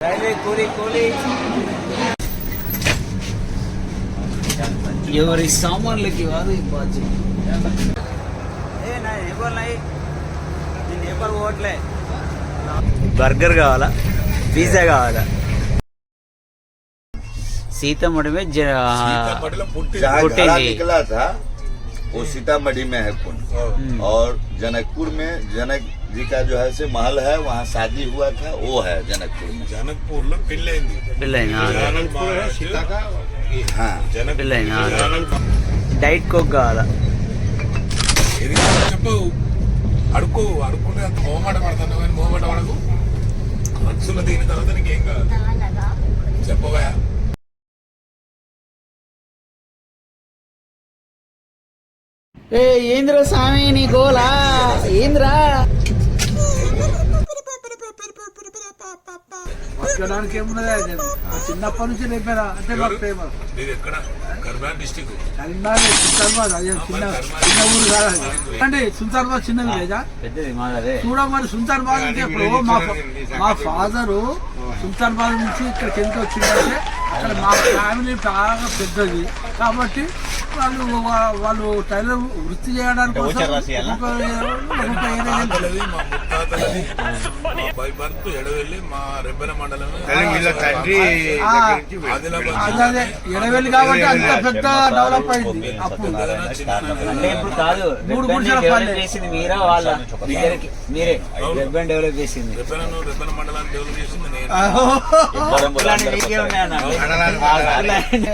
Railway కూలీ కూలీ ఎవరి సామాన్లకి కాదు ఈ బాధ్యత ఏ నా ఏపర్ నాయి నేను ఏపర్ పోవట్లే బర్గర్ కావాలా పిజ్జా కావాలా సీతమ్మడి మీద జ- सीतामढ़ी में पुट्टी जहाँ पुट्टी घड़ा जी। निकला था वो सीतामढ़ी में है कुंड हम्म। और जनकपुर में जनक जी का जो है से महल है वहाँ शादी हुआ था वो है जनकपुर में జనక్పూర్ లో పెళ్ళైంది పెళ్ళైనా జనక్పూర్ సీతాక हाँ జనక్ పెళ్ళైనా జనక్ డైట్ కోక్ కావాలా ఇది చెప్పు అడుకో అడుకుంటే అంత మోమాట పడతాను కానీ మోమాట పడకు మనసులో దిగిన తర్వాత నీకేం కాదు చెప్పవా ఏ ఏంద్రా స్వామి నీ గోలా ఏంద్రా బతకడానికి ఏమున్నది చిన్నప్పటి నుంచి లేపారా? అంటే మాకు ప్రేమ. డిస్టిక్. కరీంనగర్ సుల్తాన్బాద్ అది చిన్న చిన్న ఊరు కాదు. అంటే సుల్తాన్బాద్ చిన్న విలేజా పెద్దది మాదదే చూడమని సుల్తాన్బాద్ ఇప్పుడు మా మా ఫాదరు సుల్తాన్బాద్ నుంచి ఇక్కడికి ఎందుకు వచ్చిందంటే అక్కడ మా ఫ్యామిలీ బాగా పెద్దది. కాబట్టి వాళ్ళు వాళ్ళు టైలర్ వృత్తి చేయడానికి బై బర్త్ ఎడవెల్లి మా మండలం. అదే ఎడవెల్లి కాబట్టి అంత పెద్ద డెవలప్ అయింది. అప్పుడు కాదు మూడు. చేసింది మీరా వాళ్ళ డెవలప్ చేసింది. రెబ్బెనను రెబ్బెన మండలాన్ని డెవలప్ చేసింది నేను.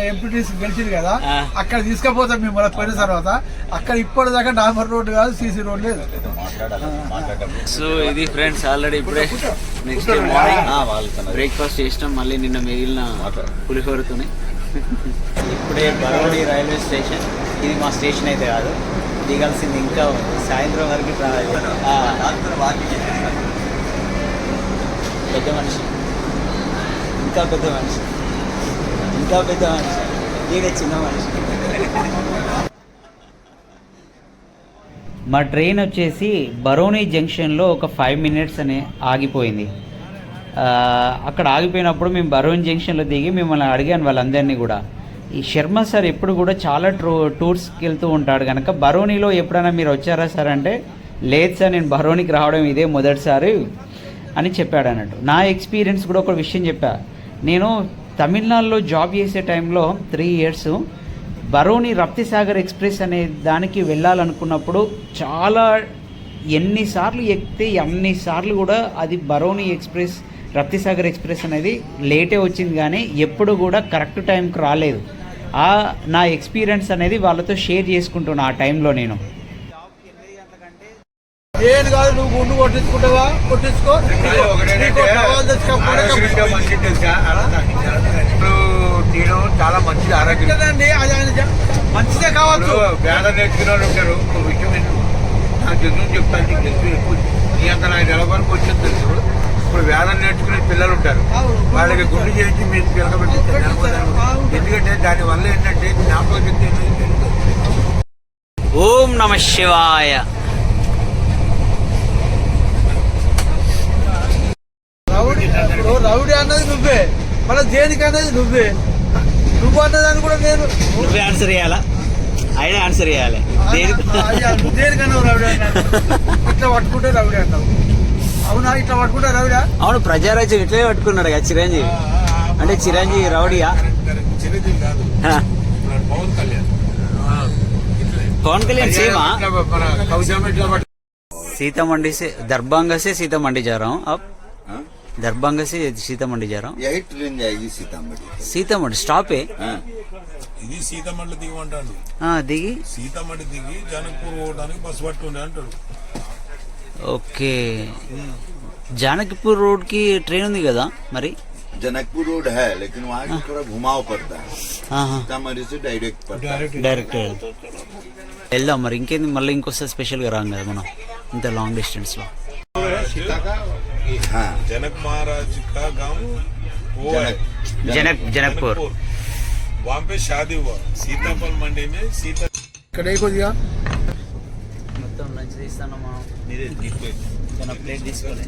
ఎంపీటీసీ గెలిచింది కదా. అక్కడ తీసుకుపోతాం మేము మళ్ళీ పోయిన తర్వాత అక్కడ ఇప్పటిదాకా డాంబర్ రోడ్ కాదు సీసీ రోడ్ లేదు. సో ఇది ఫ్రెండ్స్ ఆల్రెడీ ఇప్పుడే నెక్స్ట్ మార్నింగ్ బ్రేక్ఫాస్ట్ చేసినాం మళ్ళీ నిన్న మిగిలిన పులిహోరతోనే. ఇప్పుడే బరోడి రైల్వే స్టేషన్ ఇది మా స్టేషన్ అయితే కాదు దిగాల్సింది ఇంకా సాయంత్రం వరకు ట్రావెల్ పెద్ద మనిషి. ఇంకా పెద్ద మనిషి. ఇంకా పెద్ద మనిషి నేనే చిన్న మనిషి మా ట్రైన్ వచ్చేసి బరోనీ జంక్షన్లో ఒక ఫైవ్ మినిట్స్ అని ఆగిపోయింది. అక్కడ ఆగిపోయినప్పుడు మేము బరోనీ జంక్షన్లో దిగి మిమ్మల్ని అడిగాను వాళ్ళందరినీ కూడా. ఈ శర్మ సార్ ఎప్పుడు కూడా చాలా టూ టూర్స్కి వెళ్తూ ఉంటాడు కనుక బరోనీలో ఎప్పుడైనా మీరు వచ్చారా సార్ అంటే లేదు సార్ నేను బరోనీకి రావడం ఇదే మొదటిసారి అని చెప్పాడు అన్నట్టు. నా ఎక్స్పీరియన్స్ కూడా ఒక విషయం చెప్పా. నేను తమిళనాడులో జాబ్ చేసే టైంలో three years Barauni Raptisagar express అనే దానికి వెళ్ళాలనుకున్నప్పుడు చాలా ఎన్నిసార్లు ఎక్కితే అన్నిసార్లు కూడా అది బరోని ఎక్స్ప్రెస్ రప్తిసాగర్ ఎక్స్ప్రెస్ అనేది లేటే వచ్చింది కానీ ఎప్పుడు కూడా కరెక్ట్ టైంకి రాలేదు. ఆ నా ఎక్స్పీరియన్స్ అనేది వాళ్ళతో షేర్ చేసుకుంటున్నా ఆ టైంలో నేను. ఏది కాదు నువ్వు గుండు కొట్టించుకుంటావా? కొట్టించుకో. తీయడం చాలా మంచిది ఆరోగ్యం. కదండి అది ఆయన మంచిదే కావచ్చు. వేద నేర్చుకున్న వాళ్ళు ఉంటారు ఒక విషయం. నాకు తెలుసు చెప్తాను నీకు తెలుసు ఎక్కువ నీ అంత నాకు తెలవడానికి వచ్చింది తెలుసు. ఇప్పుడు వేదం నేర్చుకునే పిల్లలు ఉంటారు. వాళ్ళకి గుండు చేయించి మీరు పిలకబెట్టి ఎందుకంటే దాని వల్ల ఏంటంటే జ్ఞాపక. ఓం నమ శివాయ. రౌడీ ఇప్పుడు రౌడీ అన్నది నువ్వే మళ్ళీ దేనికి అన్నది నువ్వే నువ్వు అన్నదాన్ని కూడా నేను నువ్వే ఆన్సర్ చేయాలా ఆయన ఆన్సర్ చేయాలి దేనికి అయ్యా, నువ్వు దేనికన్నావు రౌడీ అన్నావు ఇట్లా పట్టుకుంటే రౌడీ అంటావు అవునా ఇట్లా పట్టుకుంటే రౌడా అవును ప్రజారాజ్యం ఇట్లే పట్టుకున్నాడు కదా చిరంజీవి అంటే చిరంజీవి రౌడీయా చిరంజీవి కాదు హ. ఇప్పుడు పవన్ కళ్యాణ్ ఆ, ఇట్లే. పవన్ కళ్యాణ్ సేమా ఇట్లా మన కౌశలం ఇట్లా పట్టు- सीता मंडी से दरभंगा से सीता मंडी जा रहा हूँ अब हाँ? दरभंगा से सीता मंडी जा रहा हूँ यही ट्रेन जाएगी सीतामढ़ी सीता मंडी स्टॉप है हाँ ఇది సీతమల్లి దిగమంటాడు हाँ दिगी సీతమల్లి దిగి జనక్పూర్ పోవడానికి బస్సు పట్టుండే అంటాడు ఓకే జానకిపూర్ రోడ్ కి ట్రైన్ ఉంది కదా మరి जनकपुर रोड है लेकिन वहाँ से थोड़ा घुमाव पड़ता है ఆహా. सीतामढ़ी से डायरेक्ट पड़ता है డైరెక్ట్ వెళ్దాం మరి ఇంకేంది మళ్ళీ ఇంకోసారి స్పెషల్గా రాం కదా మనం ఇంత లాంగ్ డిస్టెన్స్లో हाँ जनक महाराज का गांव वो है जनक జనక్ జనక్పూర్ वहाँ पे शादी हुआ सीताफल मंडी में सीता ఇక్కడ ఏ కొద్దిగా మొత్తం లంచ్ తీస్తాను ప్లేట్ తీసుకొని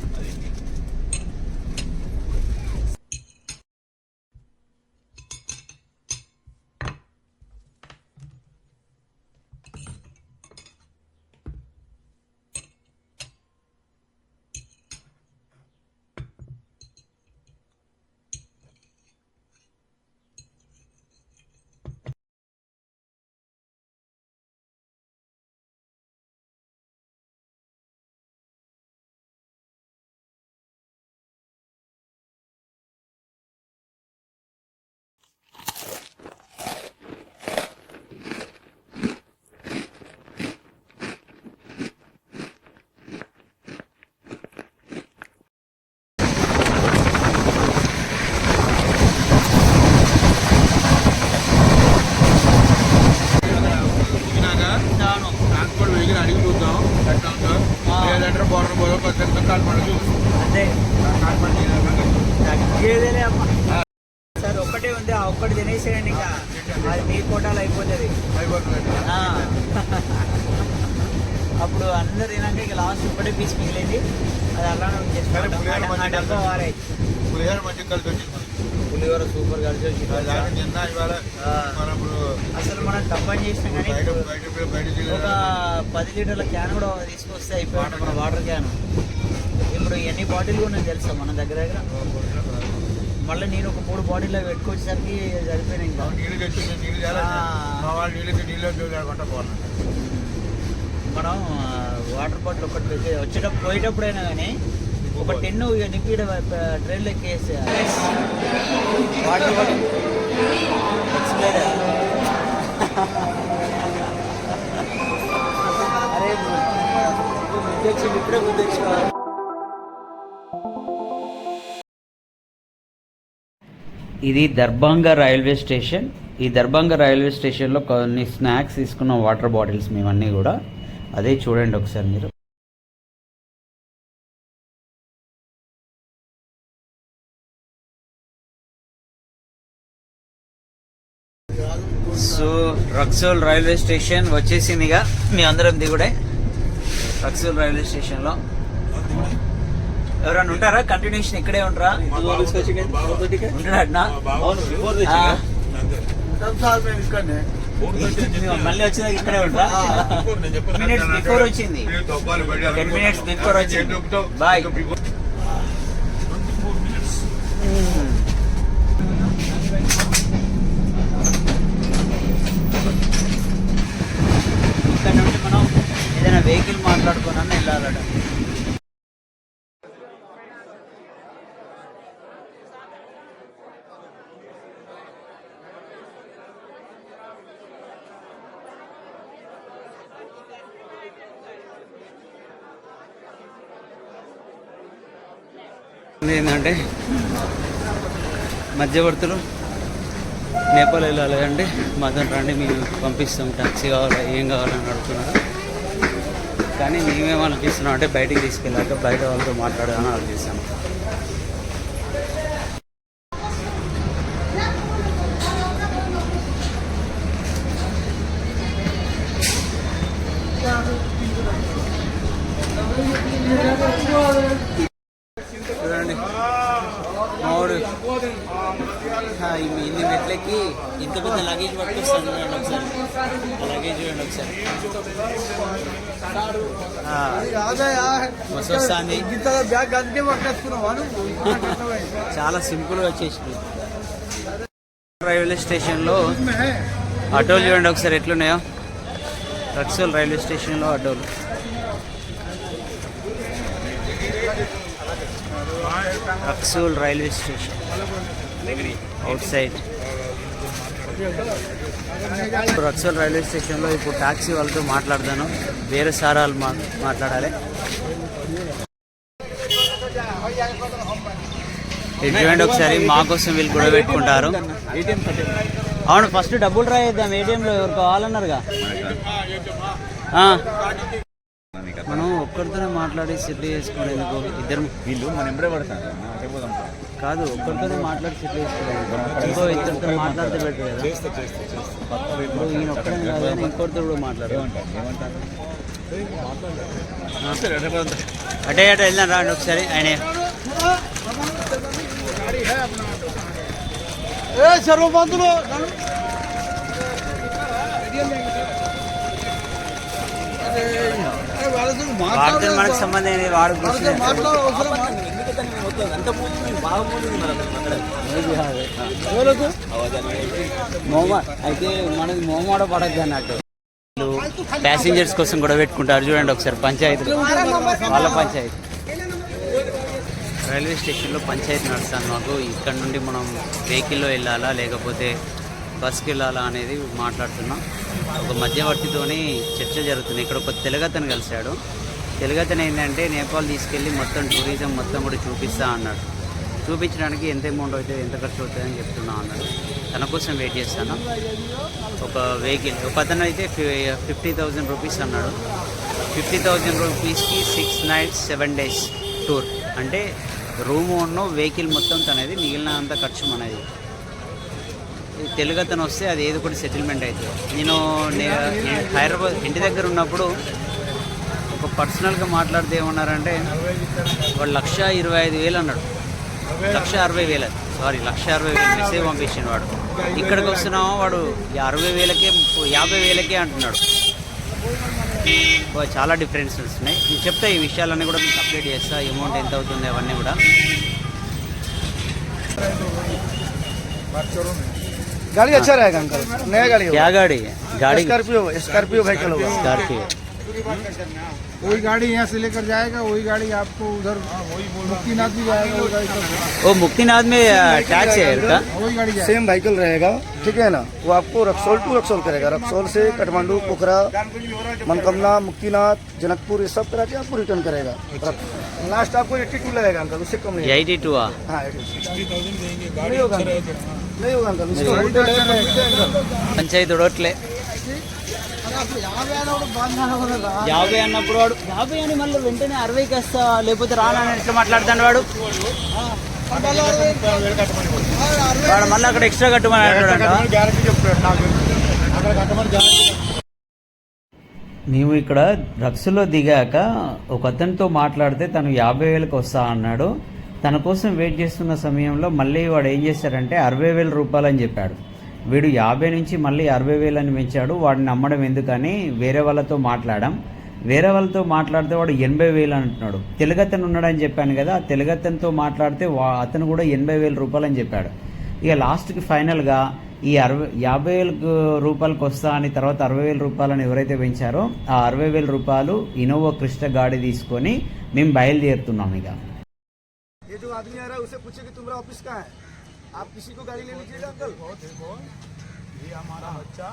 అప్పుడు అందరు తినాక ఇక లాస్ట్ ఒక్కటే పీస్ మిగిలింది. అది అలానే పులిహోర పులిహోర మంచిగా కలిసి వచ్చింది. మనకి. పులిహోర సూపర్ కలిసి వచ్చింది. నిన్న ఇవాళ అసలు మనం డబ్బా చేసినాం కానీ ఒక పది లీటర్ల క్యాన్ కూడా తీసుకొస్తే అయిపోయింది మన వాటర్ క్యాన్ ఇప్పుడు ఎన్ని బాటిల్ ఉన్నాయి తెలుసా మన దగ్గర దగ్గర? మళ్ళీ నేను ఒక మూడు బాటిల్లో పెట్టుకొచ్చేసరికి సరిపోయినాయి ఇంకా. నీళ్ళు తెచ్చి నీళ్ళు నీళ్ళు నీళ్ళు మనం వాటర్ బాటిల్ ఒకటి వచ్చేటప్పుడు పోయేటప్పుడైనా కానీ ఒక టెన్ ఇక నింపి ట్రైన్లో ఎక్కేసి వాటర్ బాటిల్. అరే ఇప్పుడే ఇది దర్భంగా రైల్వే స్టేషన్. ఈ దర్భంగా రైల్వే స్టేషన్లో కొన్ని స్నాక్స్ తీసుకున్న వాటర్ బాటిల్స్ మేమన్నీ కూడా. అదే చూడండి ఒకసారి మీరు. సో రక్సోల్ రైల్వే స్టేషన్ వచ్చేసిందిగా మీ అందరం దిగుడే. రక్సోల్ రైల్వే స్టేషన్లో. ఎవరైనా ఉంటారా? కంటిన్యూషన్ ఇక్కడే ఉంటారా? ఉంటాడా మళ్ళీ వచ్చేదాకా ఇక్కడే ఉంటా? మినిట్స్ బిఫోర్ వచ్చింది. టెన్ మినిట్స్ బిఫోర్ వచ్చింది. బాయ్ ఇక్కడ నుండి మనం ఏదైనా వెహికల్ మాట్లాడుకున్నా వెళ్ళాలట. ఏంటంటే మధ్యవర్తులు నేపాల్ వెళ్ళాలి అంటే మాతో రండి మేము పంపిస్తాం ట్యాక్సీ కావాలా ఏం కావాలని అడుగుతున్నారు. కానీ మేమేం ఆలోచిస్తున్నాం అంటే బయటికి తీసుకెళ్ళాక బయట వాళ్ళతో మాట్లాడాలని ఆలోచిస్తాను నువ్వు? చాలా సింపుల్గా వచ్చేసింది. రైల్వే స్టేషన్లో ఆటోలు చూడండి ఒకసారి ఎట్లున్నాయో. రక్సోల్ రైల్వే స్టేషన్లో ఆటోలు. Raxaul railway station. Outside. Raxaul railway స్టేషన్లో ఇప్పుడు టాక్సీ వాళ్ళతో మాట్లాడతాను. వేరే సారాలు మా మాట్లాడాలి ఇది చూడండి ఒకసారి మా కోసం వీళ్ళు గొడవ పెట్టుకుంటారు. అవును ఫస్ట్ డబ్బులు ట్రై చేద్దాం. ఏటీఎంలో ఎవరు కావాలన్నారుగా? ఆ. మనం ఒక్కరితోనే మాట్లాడి సెటిల్ ఎందుకు? ఇద్దరు. వీళ్ళు మన ఎంబడే పడతాను పోదాం. కాదు ఒక్కరితోనే మాట్లాడి సెటిల్ చేసుకోండి ఇంకో ఇద్దరితో మాట్లాడితే బెటర్ కదా. ఇప్పుడు ఈయన ఒక్కడే కాదు ఇంకొకరితో కూడా మాట్లాడు అటే అటే వెళ్దాం రాండి ఒకసారి. ఆయన. ఏ వాడితో మనకు సంబంధం ఏంది వాడు కూర్చుని మాట్లాడ అవసరం మోమ అయితే మనకి మోమాడ పడద్దు అన్నట్టు. ప్యాసింజర్స్ కోసం కూడా పెట్టుకుంటారు. చూడండి ఒకసారి పంచాయతీ వాళ్ళ పంచాయతీ. రైల్వే స్టేషన్లో పంచాయతీ నడుస్తాను మాకు ఇక్కడ నుండి మనం వెహికల్లో వెళ్ళాలా లేకపోతే బస్కి వెళ్ళాలా అనేది మాట్లాడుతున్నాం. ఒక మధ్యవర్తితోని చర్చ జరుగుతుంది. ఇక్కడ ఒక తెలుగతను కలిశాడు. తెలుగతను ఏంటంటే నేపాల్ తీసుకెళ్ళి మొత్తం టూరిజం మొత్తం కూడా చూపిస్తా అన్నాడు. చూపించడానికి ఎంత అమౌంట్ అవుతుంది ఎంత ఖర్చు అవుతుంది అని చెప్తున్నా అన్నాడు. తన కోసం వెయిట్ చేస్తాను. ఒక వెహికల్ ఒక అతను అయితే ఫిఫ్టీ థౌజండ్ రూపీస్ అన్నాడు. ఫిఫ్టీ థౌజండ్ రూపీస్కి six nights seven days tour. అంటే రూమ్ ఉన్న వెహికల్ మొత్తం తనది మిగిలిన అంత ఖర్చు మనది. తెలుగు అతను వస్తే అది ఏది కూడా సెటిల్మెంట్ అవుతుంది నేను నేను హైదరాబాద్ ఇంటి దగ్గర ఉన్నప్పుడు ఒక పర్సనల్గా మాట్లాడితే ఏమన్నారంటే వాడు లక్ష ఇరవై ఐదు వేలు అన్నాడు. లక్ష అరవై వేలు సారీ లక్ష అరవై వేలు మెసేజ్ పంపించిన వాడు. ఇక్కడికి వస్తున్నామో వాడు అరవై వేలకే యాభై వేలకే అంటున్నాడు. చాలా డిఫరెన్సెస్ ఉన్నాయి నేను చెప్తా ఈ విషయాలన్నీ కూడా మీకు అప్డేట్ చేస్తా అమౌంట్ ఎంత అవుతుంది అవన్నీ కూడా गाड़ी अच्छा रहेगा अंकल नया गाड़ी होगा క్యా గాడి గాడి स्कॉर्पियो स्कॉर्पियो व्हीकल होगा స్కార్పియో वही गाड़ी यहाँ से लेकर जाएगा वही गाड़ी आपको उधर मुक्तिनाथ भी जाएगा तो- वो मुक्तिनाथ में टैक्स है इनका? वही गाड़ी सेम व्हीकल रहेगा ठीक है ना? वो आपको रक्सौल टू रक्सौल करेगा रक्सौल से काठमांडू पोखरा मनकमला मुक्तिनाथ जनकपुर ये सब तरह से आपको रिटर्न करेगा। अच्छा। लास्ट आपको एट्टी टू लगेगा अंकल उससे कम नहीं। एटी हाँ। हाँ, टू अच्छा नहीं होगा अंकल नहीं होगा अंकल अच्छा पंचायत ओडोटले యాభై అన్నప్పుడు వాడు యాభై అని మళ్ళీ వెంటనే అరవైకి వస్తా లేకపోతే రానని ఎట్లా మాట్లాడతాడు వాడు? వాడు మళ్ళీ అక్కడ ఎక్స్ట్రా కట్టమని మేము ఇక్కడ డ్రగ్స్లో దిగాక ఒక అతనితో మాట్లాడితే తను యాభై వేలకు వస్తా అన్నాడు. తన కోసం వెయిట్ చేస్తున్న సమయంలో మళ్ళీ వాడు ఏం చేశారంటే అరవై వేల రూపాయలు అని చెప్పాడు. వీడు యాభై నుంచి మళ్ళీ అరవై వేలు అని పెంచాడు వాడిని నమ్మడం ఎందుకని వేరే వాళ్ళతో మాట్లాడాం. వేరే వాళ్ళతో మాట్లాడితే వాడు ఎనభై వేలు అంటున్నాడు. తెలుగతను ఉన్నాడని చెప్పాను కదా ఆ తెలుగతనితో మాట్లాడితే వా అతను కూడా ఎనభై వేల రూపాయలు అని చెప్పాడు. ఇక లాస్ట్కి ఫైనల్గా ఈ అరవై యాభై వేల రూపాయలకు వస్తా అని తర్వాత అరవై వేల రూపాయలని ఎవరైతే పెంచారో ఆ అరవై వేల రూపాయలు ఇనోవా క్రిస్ట గాడి తీసుకొని మేము బయలుదేరుతున్నాం ఇక. ये जो आदमी आ रहा है उसे पूछे कि तुम्हारा ऑफिस कहाँ है आप किसी को गाड़ी ले लीजिएगा अंकल ये हमारा बच्चा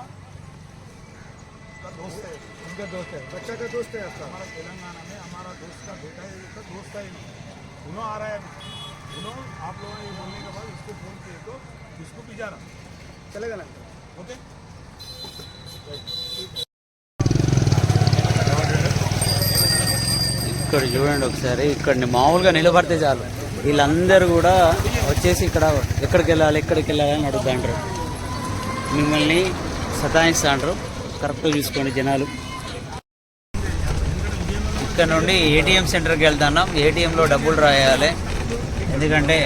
का दोस्त है उनका दोस्त है बच्चा का दोस्त है आपका हमारा तेलंगाना में हमारा दोस्त का बेटा है उसका दोस्त है उन्होंने आ रहा है अभी उन्होंने आप लोगों ने ये बोलने के बाद उसको फोन किए तो इसको भी जा रहा चलेगा ना अंकल ओके ఇక్కడ చూడండి ఒకసారి ఇక్కడ మామూలుగా నిలబడితే చాలు వీళ్ళందరూ కూడా వచ్చేసి ఇక్కడ ఎక్కడికి వెళ్ళాలి ఎక్కడికి వెళ్ళాలి అని అడుగుతాండ్రు మిమ్మల్ని సతాయిస్తాండ్రు. కరెక్ట్గా చూసుకోండి జనాలు. ఇక్కడ నుండి ఏటీఎం సెంటర్కి వెళ్తున్నాం. ఏటీఎంలో డబ్బులు రాయాలి. ఎందుకంటే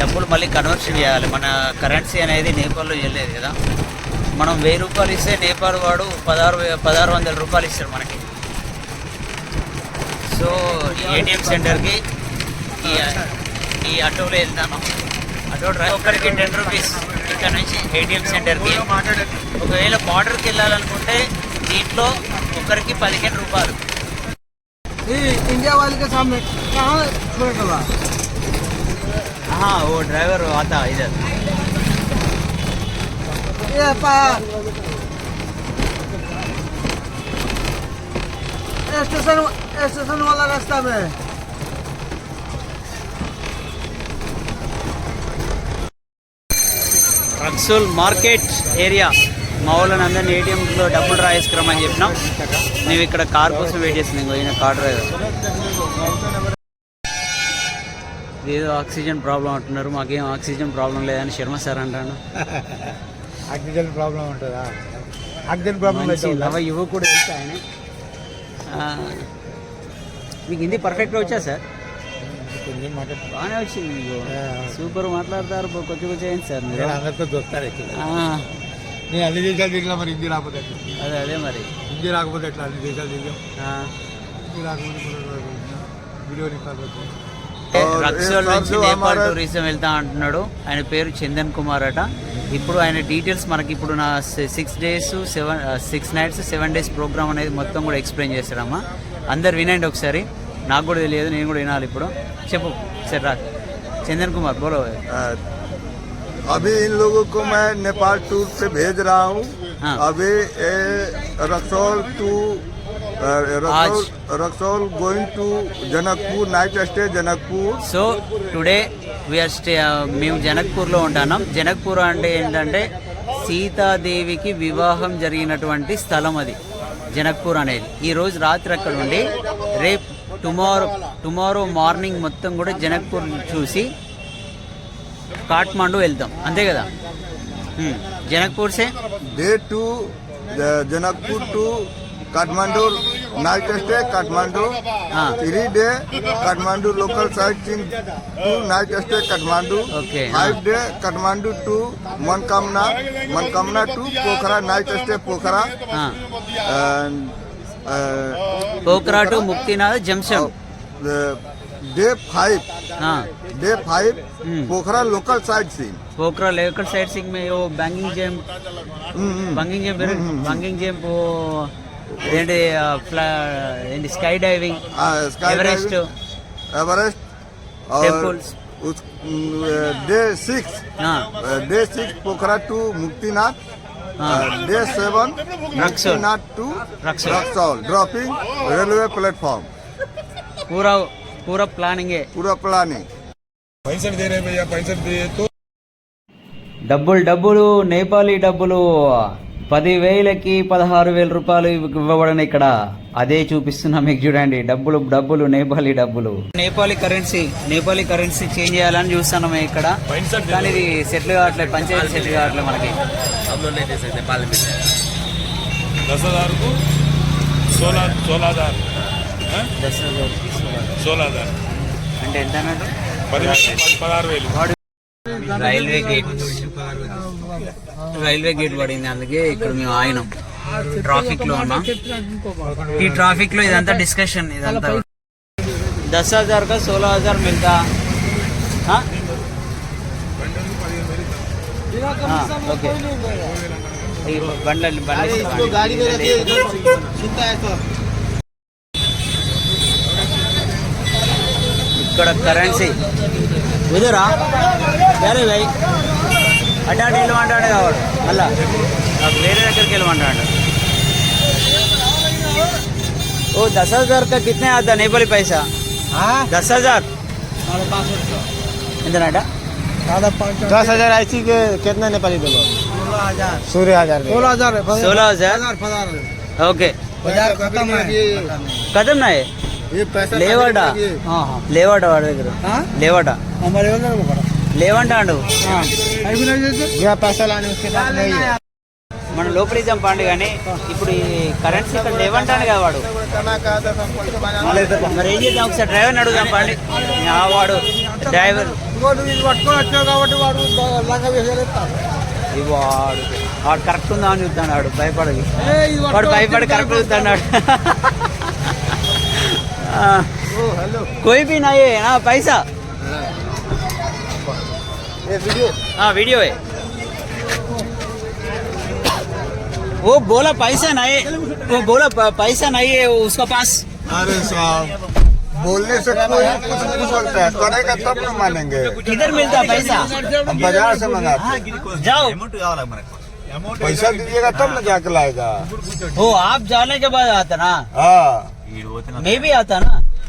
డబ్బులు మళ్ళీ కన్వర్షన్ చేయాలి. మన కరెన్సీ అనేది నేపాల్లో వెళ్ళలేదు కదా. మనం వెయ్యి రూపాయలు ఇస్తే నేపాల్ వాడు పదహారు పదహారు వందల రూపాయలు ఇస్తారు మనకి. సో ఏటీఎం సెంటర్కి ఈ ఈ ఆటోలో వెళ్తాను ఆటో డ్రైవర్ ఒక్కరికి టెన్ రూపీస్ ఇక్కడ నుంచి ఏటీఎం సెంటర్కి ఒకవేళ బార్డర్కి వెళ్ళాలనుకుంటే దీంట్లో ఒక్కరికి పదిహేను రూపాయలు ये इंडिया वाले के सामने कहाँ बैठा हुआ हाँ वो ड्राइवर आता इधर ये पा स्टेशन स्टेशन वाला रास्ता में రక్సోల్ మార్కెట్ ఏరియా మా వాళ్ళని అందరినీ ఏటీఎంలో డబ్బులు రాయేసుకురమని చెప్పినాం. మేము ఇక్కడ కార్ కోసం వెయిట్ చేస్తున్నాం. ఇంకో ఈయన కార్ డ్రైవర్. ఏదో ఆక్సిజన్ ప్రాబ్లం అంటున్నారు. మాకేం ఆక్సిజన్ ప్రాబ్లం లేదని శర్మ సార్ అంటాను. ఆక్సిజన్ ప్రాబ్లం ఉంటుందా? ఆక్సిజన్ ప్రాబ్లం యువకుడు వెళ్తే ఆయన. మీకు హిందీ పర్ఫెక్ట్గా వచ్చా సార్? వచ్చింది బాగానే వచ్చింది మీకు. సూపర్ మాట్లాడతారు కొంచెం కొంచెం ఏంటి సార్ మీరు. అందరితో దొరుకుతారు నేను అన్ని దేశాలు తిరిగినా మరి హిందీ రాకపోతే అదే అదే మరి. హిందీ రాకపోతే ఎట్లా? అన్ని దేశాలు తిరిగాం. హిందీ రాకపోతే వీడియో నేపాల్ టూరిజం వెళ్తా అంటున్నాడు. ఆయన పేరు చందన్ కుమార్ అట. ఇప్పుడు ఆయన డీటెయిల్స్ మనకి ఇప్పుడు నా six days seven six nights seven days programme అనేది మొత్తం కూడా ఎక్స్ప్లెయిన్ చేస్తారమ్మా అందరు వినండి ఒకసారి. నాకు కూడా తెలియదు నేను కూడా వినాలి ఇప్పుడు చెప్పు సరే రా చందన్ కుమార్ బోలో अभी इन लोगों को मैं नेपाल टूर से भेज रहा हूँ हाँ। अभी ए, Raxaul to uh, Raxaul Raxaul going to Janakpur night stay Janakpur so today we are stay మేము జనక్పూర్లో ఉంటున్నాం జనక్పూర్ అంటే ఏంటంటే సీతాదేవికి వివాహం జరిగినటువంటి స్థలం అది జనక్పూర్ అనేది ఈ రోజు రాత్రి అక్కడ ఉండి రేపు టుమారో టుమారో మార్నింగ్ మొత్తం కూడా జనక్పూర్ చూసి కాఠ్మాండు వెళ్తాం అంతే కదా హ్మ్. జనక్పూర్ సే day two Janakpur to Kathmandu night stay Kathmandu हाँ। Three day Kathmandu local sightseeing two night stay Kathmandu Okay, five हाँ। Day Kathmandu to Manakamana Manakamana to Pokhara night stay Pokhara పోక్రాటు Muktinath junction day five हाँ day five Pokhara local side scene Pokhara local side scene में वो बैंगिंग जेम बैंगिंग जेम बैंगिंग जेम वो ఏంటి ఏంటి skydiving Everest Everest temples day six day six Pokhara to Muktinath Day seven Raxaul. Muktinath to Raxaul. Raxaul dropping railway platform पूरा पूरा प्लानिंग है पूरा प्लानिंग पैंसठ दे रहे भैया पैंसठ दिए तो డబ్బులు డబ్బులు నేపాలీ డబ్బులు పదివేలకి పదహారు వేల రూపాయలు ఇవ్వబడని ఇక్కడ అదే చూపిస్తున్నా మీకు చూడండి. డబ్బులు డబ్బులు నేపాలీ డబ్బులు. Nepali currency Nepali currency change చేయాలని చూస్తున్నాం ఇక్కడ. కానీ ఇది సెటిల్ కావట్లేదు పంచాయతీ సెటిల్ కావట్లేదు మనకి. రైల్వే గేట్ రైల్వే గేట్ పడింది అందుకే ఇక్కడ మేము ఆగినాం. ట్రాఫిక్లో ఉన్నాం. ఈ ట్రాఫిక్లో ఇదంతా డిస్కషన్ ఇదంతా. दस హజార్ కా सोलह హజార్ मिलता। हाँ? ఇక్కడ కరెన్సీ ఉదరా సరే భాయ్ అటాటి వెళ్ళమంటాడు కావాడు మళ్ళా నాకు వేరే దగ్గరికి వెళ్ళమంటాడు ఓ దస్ హజార్ కా కితనే आता नेपाली पैसा दस हजार ఎంతనట दस हजार ऐसी के कितना नेपाली दोगे सोलह हजार सोलह हजार सोलह हजार ओके కదం నా ये पैसा లేవాడా లేవాడా వాడి దగ్గర లేవాడా हमारे లేవంటాడు यहाँ पैसा लाने उसके बाद नहीं है మనం లోపలికి ఇద్దాం పాండు కానీ ఇప్పుడు ఈ కరెన్సీ ఇక్కడ లేవంటాడు కదా వాడు మరి ఏం చేద్దాం ఒకసారి డ్రైవర్ని అడుగుదాం పాండి ఆ వాడు డ్రైవర్ పట్టుకొని వచ్చావు కాబట్టి వాడు లంగా వేసేస్తాడు ఈ వాడు వాడు కరెక్ట్ ఉందా అని చూస్తాడు వాడు భయపడది వాడు భయపడి కరెక్ట్ చూస్తున్నాడు कोई भी नहीं है हाँ पैसा ये वीडियो हाँ वीडियो है। वो बोला पैसा नहीं वो बोला पैसा नहीं है उसका पास। अरे साहब बोलने से कोई कुछ नहीं बोलता है। करेगा तब ना मानेंगे। किधर मिलता है पैसा? हम बाज़ार से मंगाते जाओ। पैसा दीजिएगा तब ना जाके लाएगा। वो आप जाने के बाद आता ना। हाँ। मैं भी आता ना।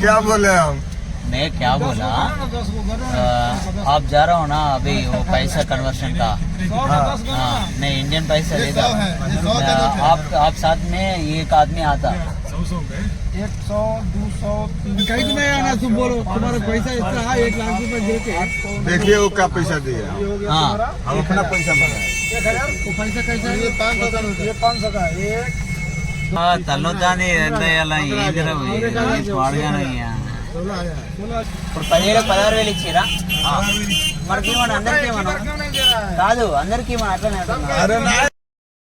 क्या बोले हम मैं क्या बोला? आ, आप जा रहा हो ना अभी वो पैसा कन्वर्शन का। हाँ नहीं इंडियन पैसा आ, आप आप साथ में एक आदमी आता। सौ सौ गए एक सौ दो सौ कहीं भी नहीं आना तुम बोलो तुम्हारा पैसा इतना है एक लाख रुपए दे के। देखिए वो क्या पैसा दिया। हाँ हम अपना पैसा वो पैसा कैसा है? ये पाँच सौ का ये पाँच सौ का एक తల్లుతాని ఎంత చేయాలా ఏందిరా వాడగానయ్యా ఇప్పుడు పదివేలు పదహారు వేలు ఇచ్చిరా మనకి ఏమన్నా అందరికి ఏమన్నా కాదు అందరికి ఏమన్నా అట్లనే అంటున్నా. अरे नहीं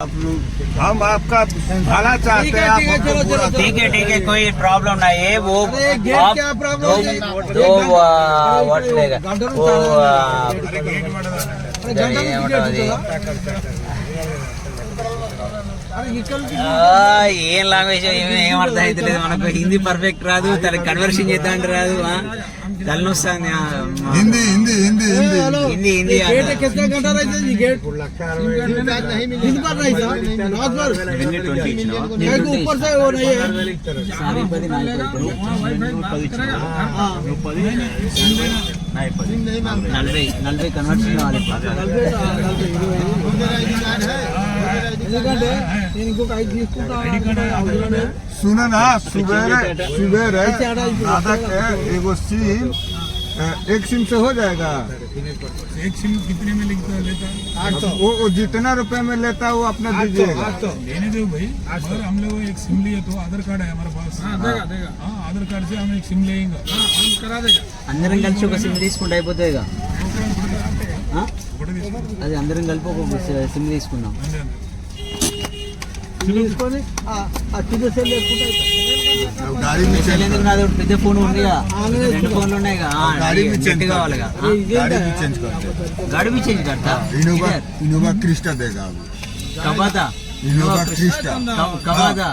आप लोग हम आपका भला चाहते हैं आप हमको बुरा ठीक है ठीक है कोई प्रॉब्लम नहीं है वो अरे, गेट आप क्या problem दो है? दो आ, what लेगा गंडर वो ఏం లాంగ్వేజ్ ఏం అర్థం అవుతలేదు మనకు. హిందీ పర్ఫెక్ట్ రాదు తన కన్వర్షన్ చేద్దాం రాదు తలనొస్తాను హిందీ హిందీ హిందీ హిందీ. నలభై. నలభై కన్వర్షన్ కావాలి. ఎందుకంటే నేను ఇంకొక ఐదు తీసుకుంటా सुनो ना सुबह सुबह दादा के एगो सिम अ, एक सिम से हो जाएगा एक सिम कितने में लिखता लेता है वो, वो जितना रुपए में लेता है वो अपना दीजिएगा लेने दो भाई अगर हम लोग एक सिम लिए तो आधार कार्ड है हमारे पास देगा देगा हाँ आधार कार्ड से हम एक सिम लेंगे हाँ, हम करा देगा అందరం కలిసి ఒక సిమ్ తీసుకుంటే అయిపోతుంది ఇక ఆ? ఒకటి తీసుకో. అది అందరం కలిపి ఒక సిమ్ తీసుకుందాం పెద్ద ఫోన్ ఉంది రెండు ఫోన్లు ఉన్నాయి गाड़ी में चेंज గట్టి కావాలి गाड़ी भी चेंज कर दे गाड़ी भी चेंज करता इनोवा इनोवा क्रिस्टा देगा अभी कब आता इनोवा क्रिस्टा कब कब आता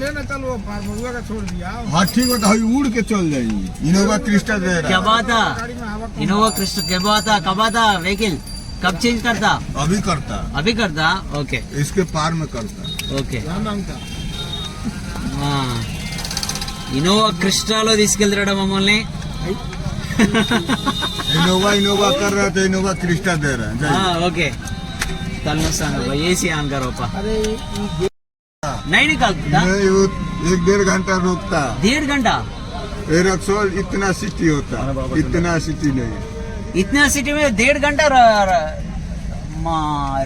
लेना चल वो मधुआ का छोड़ दिया हाँ ठीक होता है उड़ के चल जाएंगे इनोवा क्रिस्टा दे रहा कब आता इनोवा क्रिस्ट कब आता कब आता व्हीकल कब चेंज करता है अभी करता अभी करता ओके इसके पार में करता ఓకే ఆ. ఇన్నోవా క్రిస్టాలో తీసుకెళ్తాడా మమ్మల్ని इनोवा इनोवा कर रहा था इनोवा क्रिस्टा दे रहा है ఆ, जाइए। ఓకే తలనొస్తాను ఏసీ ఆన్ కరో పా अरे ये नहीं निकालता नहीं वो एक डेढ़ घंटा रुकता डेढ़ घंटा ये रक्सौल इतना सिटी होता इतना सिटी नहीं ఇతనా సిటీ మీద దేడ్ గంట ర- ర- మా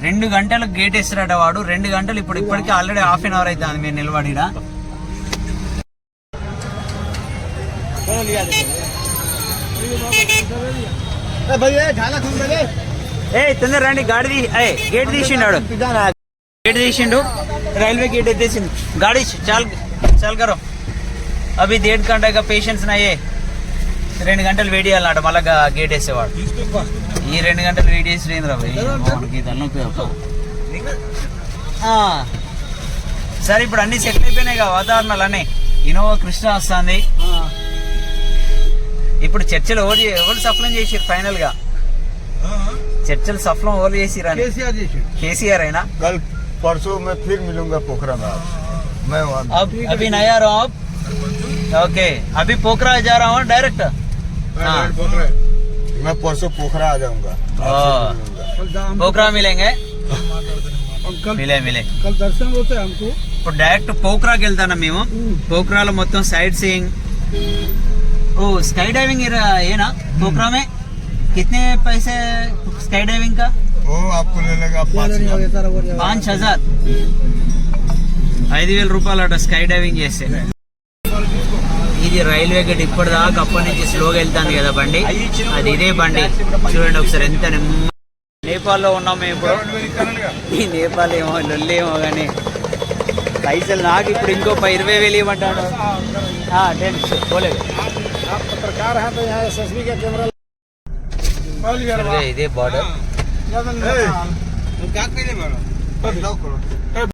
రెండు గంటలకు గేట్ వేసిరాట వాడు. రెండు గంటలు ఇప్పుడు ఇప్పటికే ఆల్రెడీ హాఫ్ అన్ అవర్ అవుతుంది మీరు నిలబడిరా. ఏ తొందర రండి గాడి ఏ గేట్ తీసిండాడు. గేట్ తీసిండు రైల్వే గేట్ ఎత్తేసింది గాడి చాలు చాల్ కరో అవి దేడ్ గంట పేషెంట్స్ నాయే. రెండు గంటలు వెయిట్ చేయాలన్నమాట మళ్ళా గేట్ వేసేవాడు. ఈ రెండు గంటలు వెయిట్ చేసి రేంద్ర మనకి తలనొప్పి తప్ప. ఆ. సరే ఇప్పుడు అన్ని సెటిల్ అయిపోయినాయి కదా వాతావరణాలు అన్నీ ఇనోవా కృష్ణ వస్తుంది ఇప్పుడు చర్చలు ఎవరు ఎవరు సఫలం చేసిరు ఫైనల్ గా చర్చలు సఫలం ఎవరు చేసిరు అని केसीआर जी से। కేసీఆర్ అయినా कल परसों मैं फिर मिलूंगा पोखरा में आप। मैं वहाँ अब अभी नया रहा हूँ ओके अभी पोखरा जा रहा हूँ डायरेक्ट हाँ मैं परसों पोखरा आ जाऊंगा हाँ। कल दा- हम- पोखरा मिलेंगे हम कल మిలే మిలే कल दर्शन होते हैं हमको ఇప్పుడు డైరెక్ట్ పోఖ్రాకి వెళ్తాను మేము పోఖ్రాలో మొత్తం సైడ్ సీయింగ్ ఓ స్కై డైవింగ్ ఏనా पोखरा में कितने पैसे स्काई डाइविंग का वो आपको ले लेगा पाँच नहीं हो हजार गया सारा हो गया పాంచ్ హజార్ ఐదు వేల రూపాయలు అట స్కై డైవింగ్ చేస్తే ఇది రైల్వే గేట్ ఇప్పటిదాకా అప్పటి నుంచి స్లోగా వెళ్తాను కదా బండి. అది ఇదే బండి. చూడండి ఒకసారి ఎంత నేపాల్లో ఉన్నాం మేము ఇప్పుడు. ఈ నేపాల్ ఏమో లొల్లేమో కానీ పైసలు నాకు ఇప్పుడు ఇంకో ఇరవై వేలు ఇవ్వమంటాడు. పోలేదు ఇదే బార్డర్